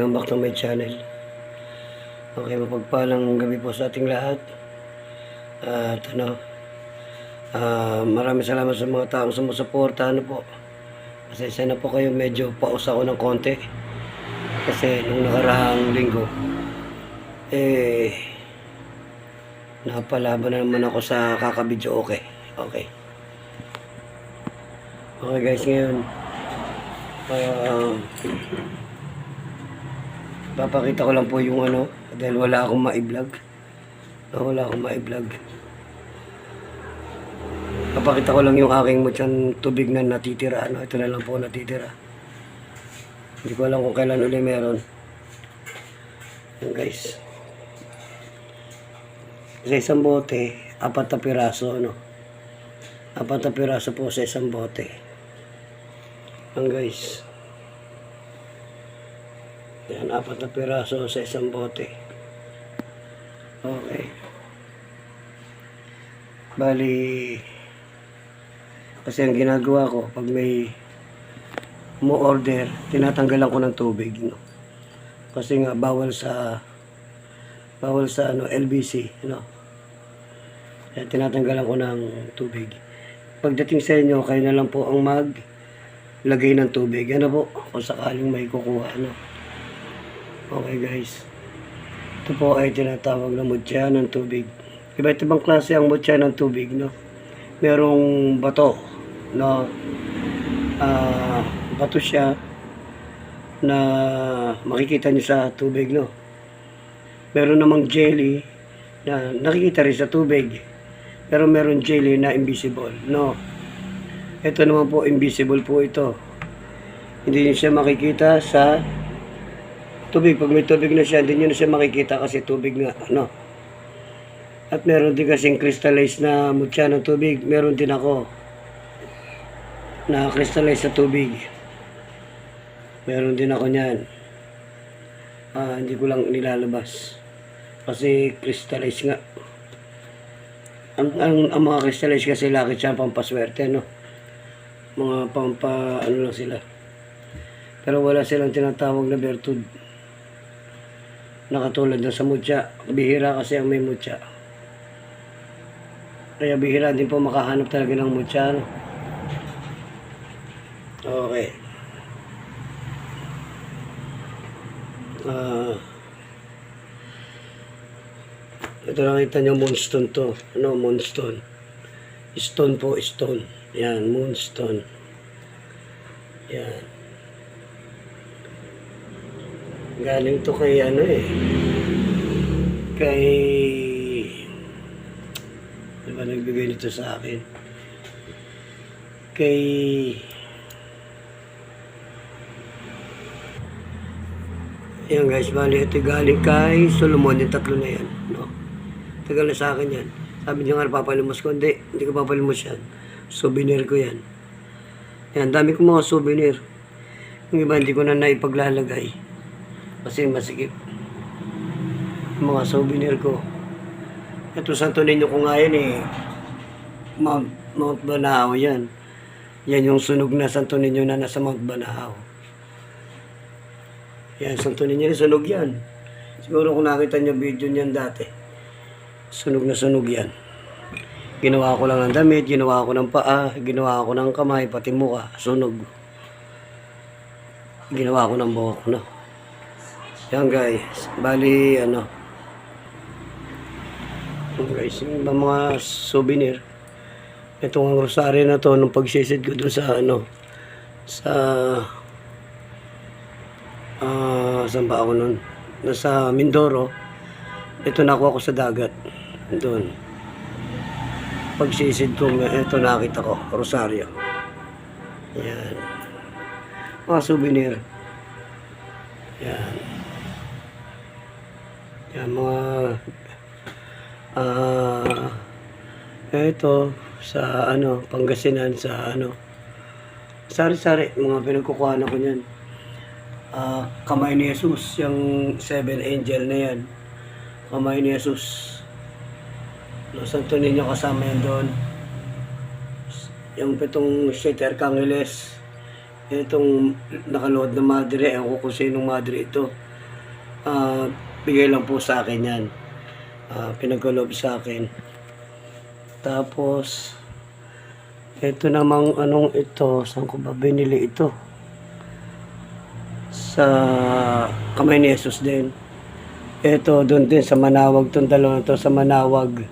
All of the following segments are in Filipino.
Welcome back to my channel. Okay, mapagpalang gabi po sa ating lahat. At ano, ah maraming salamat sa mga taong sumusuporta. Ano po, pasensya na po kayo, medyo paus ako ng konti. Kasi nung nakaraang linggo, eh, napalaban na naman ako sa kakabidyo okay. Okay. Okay guys, ngayon, ah, papakita ko lang po yung ano, dahil wala akong ma-vlog. Ah, wala akong ma-vlog. Papakita ko lang yung aking mutyang tubig na natitira. Ano, ito na lang po natitira. Hindi ko alam kung kailan uli meron. Yan guys. Sa isang bote, apat na piraso, ano. Apat na piraso po sa isang bote. Yan guys. Yan, apat na piraso sa isang bote. Okay. Bali, kasi ang ginagawa ko, pag may mo order, tinatanggalan ko ng tubig, no? Kasi nga, bawal sa, bawal sa, ano, LBC, no? Kaya tinatanggalan ko ng tubig. Pagdating sa inyo, kayo na lang po ang mag lagay ng tubig. Ano po, kung sakaling may kukuha, ano? Okay guys. Ito po ay tinatawag na mutya ng tubig. Iba't ibang klase ang mutya ng tubig, no? Merong bato, no? Ah, bato siya na makikita niyo sa tubig, no? Meron namang jelly na nakikita rin sa tubig. Pero meron jelly na invisible, no? Ito naman po, invisible po ito. Hindi niyo siya makikita sa tubig. Pag may tubig na siya, hindi nyo na siya makikita kasi tubig nga, ano. At meron din kasing crystallized na mutya ng tubig. Meron din ako na crystallize sa tubig. Meron din ako niyan. Ah, hindi ko lang nilalabas. Kasi crystallize nga. Ang, ang, ang mga crystallize kasi laki siya pampaswerte, no? Mga pampa, ano lang sila. Pero wala silang tinatawag na bertud na katulad ng sa mutya. Bihira kasi ang may mutya. Kaya bihira din po makahanap talaga ng mutya. No? Okay. Ah. ito nakita nyo moonstone to. Ano moonstone? Stone po, stone. Yan, moonstone. Yan. Galing to kay ano eh. Kay... Ano ba nagbigay nito sa akin? Kay... Yan guys, bali ito galing kay Solomon, yung tatlo na yan. No? Tagal na sa akin yan. Sabi niya nga, papalimos ko. Hindi, hindi ko papalimos yan. Souvenir ko yan. Yan, dami kong mga souvenir. Yung iba, hindi ko na naipaglalagay. Kasi masikip. Yung mga souvenir ko. Ito, Santo Niño ko nga yan eh. Mount, Mount Banahaw yan. Yan yung sunog na Santo Niño na nasa Mount Banahaw. Yan, Santo Niño na sunog yan. Siguro kung nakita niyo video niyan dati. Sunog na sunog yan. Ginawa ko lang ng damit, ginawa ko ng paa, ginawa ko ng kamay, pati mukha, sunog. Ginawa ko ng buhok, no? Yan guys, bali ano. Guys, yung mga souvenir. Itong rosaryo na to, nung pagsisid ko doon sa ano, sa, ah, saan ba ako nun? Nasa Mindoro. Ito nakuha ko sa dagat. Doon. Pagsisid ko, ito nakita ko, rosaryo. Yan. Mga souvenir. Yan. Yan mga ah ito sa ano Pangasinan sa ano sari-sari mga pinagkukuha ko niyan. Ah, kamay ni Jesus, yung seven angel na yan. Kamay ni Jesus. No, Santo Niño kasama yan doon. Yung pitong siete arkangeles, Itong nakaload na madre, ewan ko kung sinong madre ito. Ah, bigay lang po sa akin yan. Ah, pinagkaloob sa akin. Tapos, ito namang anong ito, saan ko ba binili ito? Sa kamay ni Jesus din. Ito, doon din sa Manawag tong dalawa na to, sa Manawag.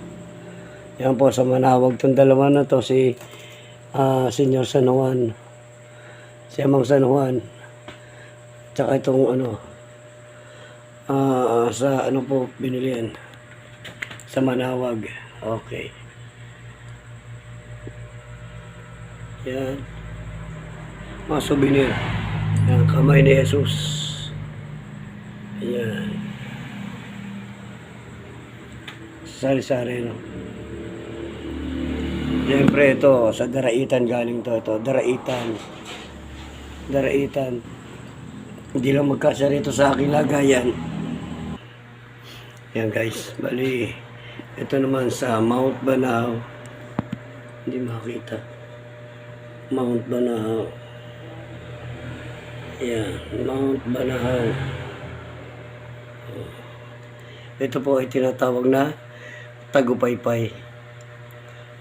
Yan po, sa Manawag tong dalawa na to, si ah Senyor San Juan. Si Amang San Juan. Tsaka itong ano, ah sa ano po binili yan? Sa Manawag. Okay. Yan. Mga souvenir. Yan, kamay ni Jesus. Yan. Sari-sari, no? Siyempre ito, sa Daraitan galing to. Ito, Daraitan. Daraitan. Hindi lang magkasya rito sa aking lagayan. Yan guys, bali. Ito naman sa Mount Banahaw. Hindi makita. Mount Banahaw. Yan, Mount Banahaw. Ito po ay tinatawag na Tagupaypay.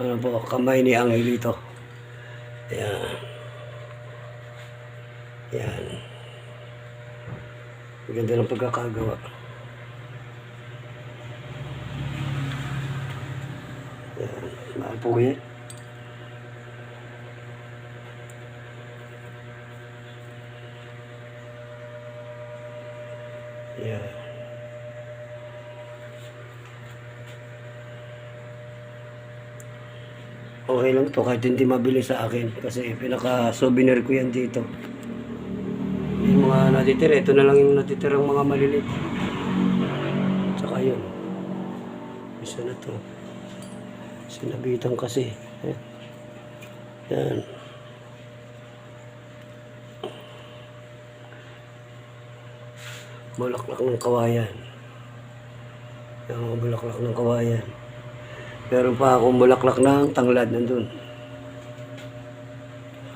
Ano po, kamay ni Angelito. Yan. Yan. Ganda ng pagkakagawa. Yan. Yan. Okay lang to kahit hindi mabili sa akin kasi pinaka souvenir ko yan dito. Yung mga natitira, ito na lang yung natitirang mga malilit. Tsaka yun. Isa na to. Sinabitan kasi. Yan. Bulaklak ng kawayan. Yan mga bulaklak ng kawayan. Meron pa akong bulaklak ng tanglad nandun.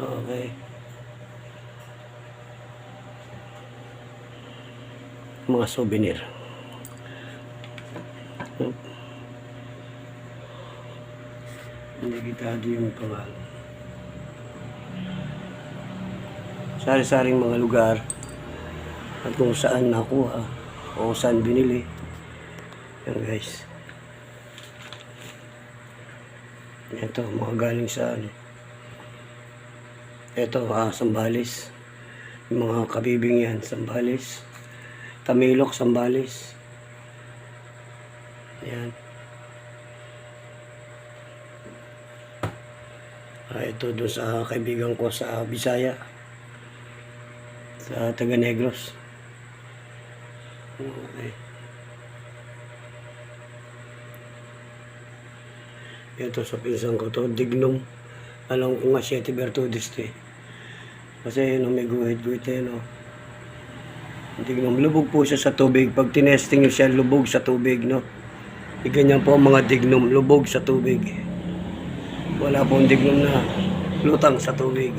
Okay. Mga souvenir. Oop. Hindi kitado yung pangalan. Sari-saring mga lugar at kung saan nakuha o saan binili. Yan guys. Ito, mga galing sa ano. Ito, ah, Sambales. Yung mga kabibing yan, Sambales. Tamilok, Sambales. Yan. Ah, ito doon sa kaibigan ko sa Bisaya. Sa Taga Negros. Okay. Ito sa pinsan ko to, Dignum. Alam ko nga 7 Bertudis to eh. Kasi no, may guhit-guhit eh, no. Dignum, lubog po siya sa tubig. Pag tinesting nyo siya, lubog sa tubig, no. E, ganyan po ang mga dignum, lubog sa tubig. Wala pong dignum na lutang sa tubig.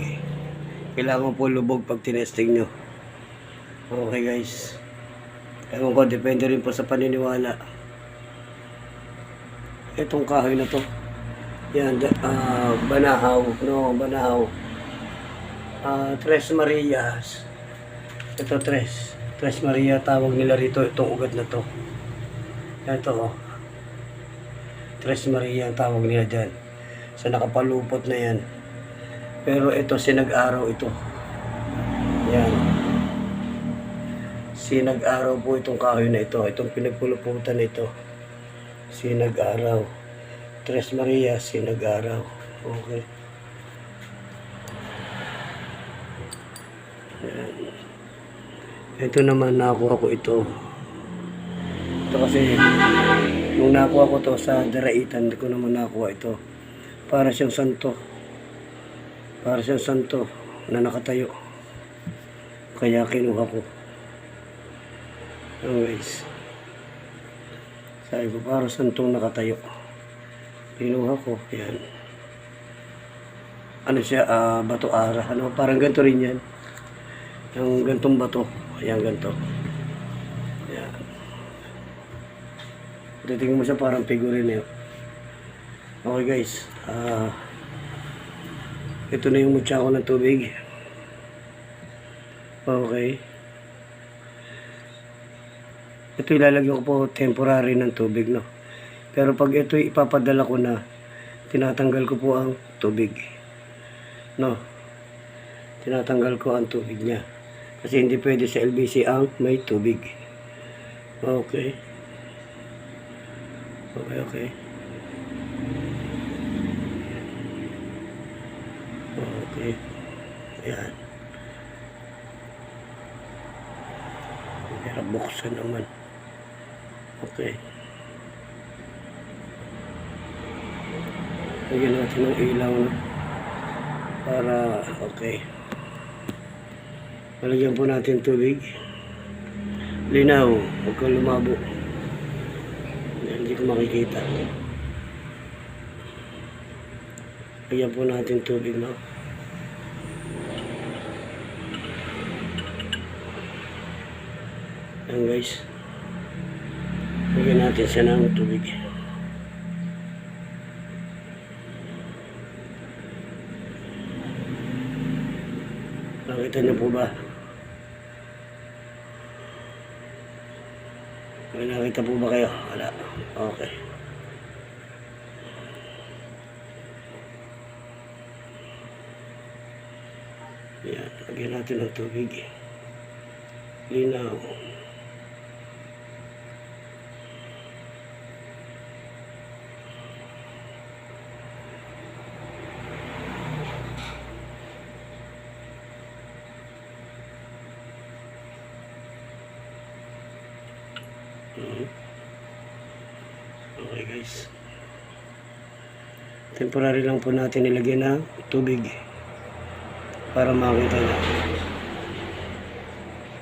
Kailangan po lubog pag tinesting nyo. Okay guys. Ewan ko, depende rin po sa paniniwala. Itong kahoy na to. Yan, ah, Banahaw, no, Banahaw. Ah, Tres Marias. Ito, Tres. Tres Maria, tawag nila rito, itong ugat na to. Ito, oh. Tres Maria ang tawag nila dyan. Sa nakapalupot na yan. Pero ito, sinag-araw ito. Yan. Sinag-araw po itong kahoy na ito. Itong pinagpuluputan na ito. Sinag-araw. Tres Maria, sinag-araw. Okay. Yan. Ito naman nakuha ko ito. Ito kasi nung nakuha ko to sa Daraitan, hindi ko naman nakuha ito. Para siyang santo. Para siyang santo na nakatayo. Kaya kinuha ko. Anyways. Sabi ko, para santong nakatayo. Kinuha ko, yan. Ano siya, ah, bato ara. Ano, parang ganito rin yan. Yung gantong bato. Ayan, ganito. Ayan. Titingin mo siya parang figurine eh. Okay guys. Ah... ito na yung mutya ko ng tubig. Okay. Ito ilalagay ko po temporary ng tubig, no? Pero pag ito ipapadala ko na, tinatanggal ko po ang tubig. No? Tinatanggal ko ang tubig niya. Kasi hindi pwede sa LBC ang may tubig. Okay. Okay, okay. Okay. Ayan. Hirap buksan naman. Okay. Lagyan natin ng ilaw no? para okay. Malagyan po natin tubig. Linaw, huwag kang lumabo. Hindi ko makikita. Lagyan po natin tubig no? Ayan guys. Lagyan natin siya ng tubig. Nakita niyo po ba? May nakita po ba kayo? Wala. Okay. Yan. Lagyan natin ng tubig. Linaw. Mhm. Okay guys. Temporary lang po natin nilagyan ng tubig para makita niya.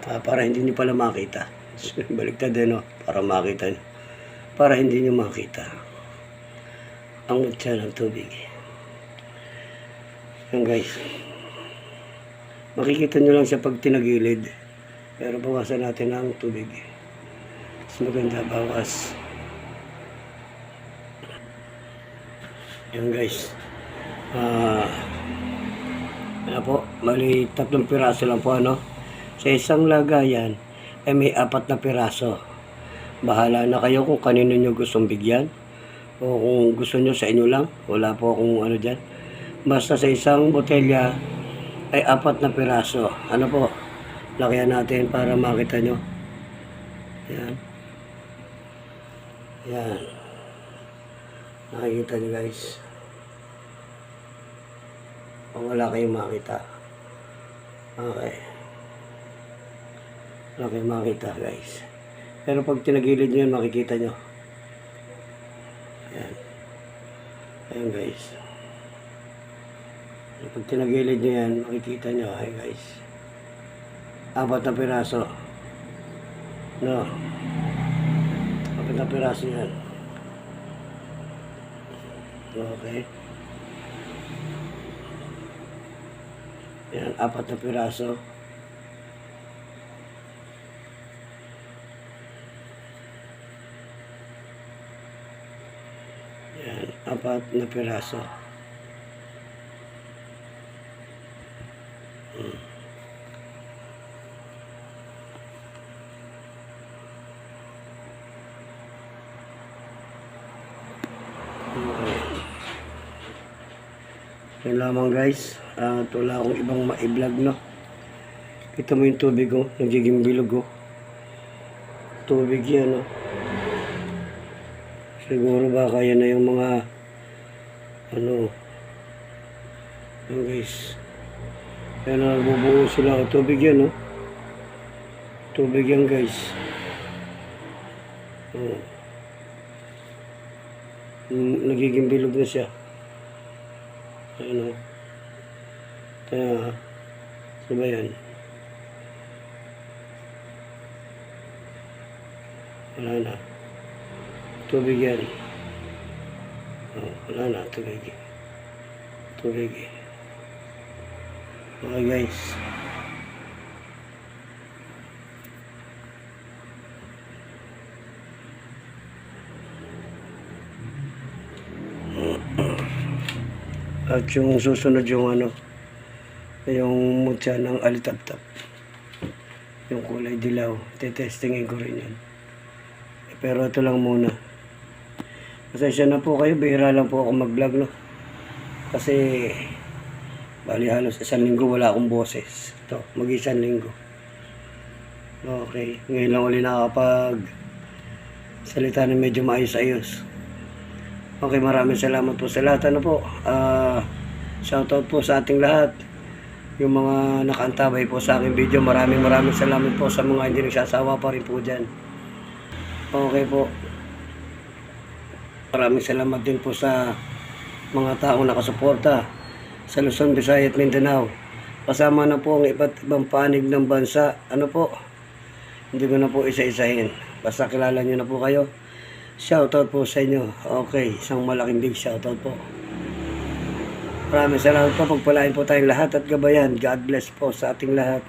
Ah, para hindi niyo pala makita. Baliktad din, no? Para makita niyo. Para hindi niyo makita. Ang mutya ng tubig. Yan guys. Makikita niyo lang siya pag tinagilid. Pero bawasan natin ang tubig. Mas maganda bawas. Yan guys. Ah, ano po, mali tatlong piraso lang po ano. Sa isang lagayan ay may apat na piraso. Bahala na kayo kung kanino nyo gustong bigyan. O kung gusto nyo sa inyo lang. Wala po akong ano dyan. Basta sa isang botelya ay apat na piraso. Ano po, lakayan natin para makita nyo. Yan. Yan. Nakikita nyo guys. Kung wala kayong makita. Okay. Wala kayong makita guys. Pero pag tinagilid nyo yan, makikita nyo. Yan. Ayan guys. Pag tinagilid nyo yan, makikita nyo. Ayan guys. Apat na piraso. No. Apat na piraso yan. Okay. Yan, apat na piraso. Yan, apat na piraso. Hmm. Okay. Yan lamang guys. At wala akong ibang ma-vlog no. Kita mo yung tubig ko. Nagiging bilog ko. Tubig yan no. Siguro baka yan na yung mga ano yan guys. Na nagbubuo sila. Tubig yan no. Tubig yan guys. Oh. Mm, Nagiging bilog na siya. Ayun o. Kaya, ano ba yan? Wala na. Tubig yan. Oh, wala na, tubig. Tubig. Okay guys. At yung susunod yung ano, yung mutya ng alitaptap. Yung kulay dilaw. Tetestingin ko rin yan. Pero ito lang muna. Pasensya na po kayo, bihira lang po ako mag-vlog, no? Kasi, bali halos isang linggo wala akong boses. Ito, mag-isang linggo. Okay, ngayon lang ulit nakakapag salita na medyo maayos-ayos. Okay, maraming salamat po sa lahat. Ano po, ah, shoutout po sa ating lahat. Yung mga nakaantabay po sa aking video, maraming maraming salamat po sa mga hindi nagsasawa pa rin po dyan. Okay po. Maraming salamat din po sa mga taong nakasuporta sa Luzon, Visayas at Mindanao. Kasama na po ang iba't ibang panig ng bansa. Ano po? Hindi ko na po isa-isahin. Basta kilala nyo na po kayo. Shoutout po sa inyo. Okay, isang malaking big shoutout po. Maraming salamat po. Pagpalain po tayong lahat at gabayan. God bless po sa ating lahat.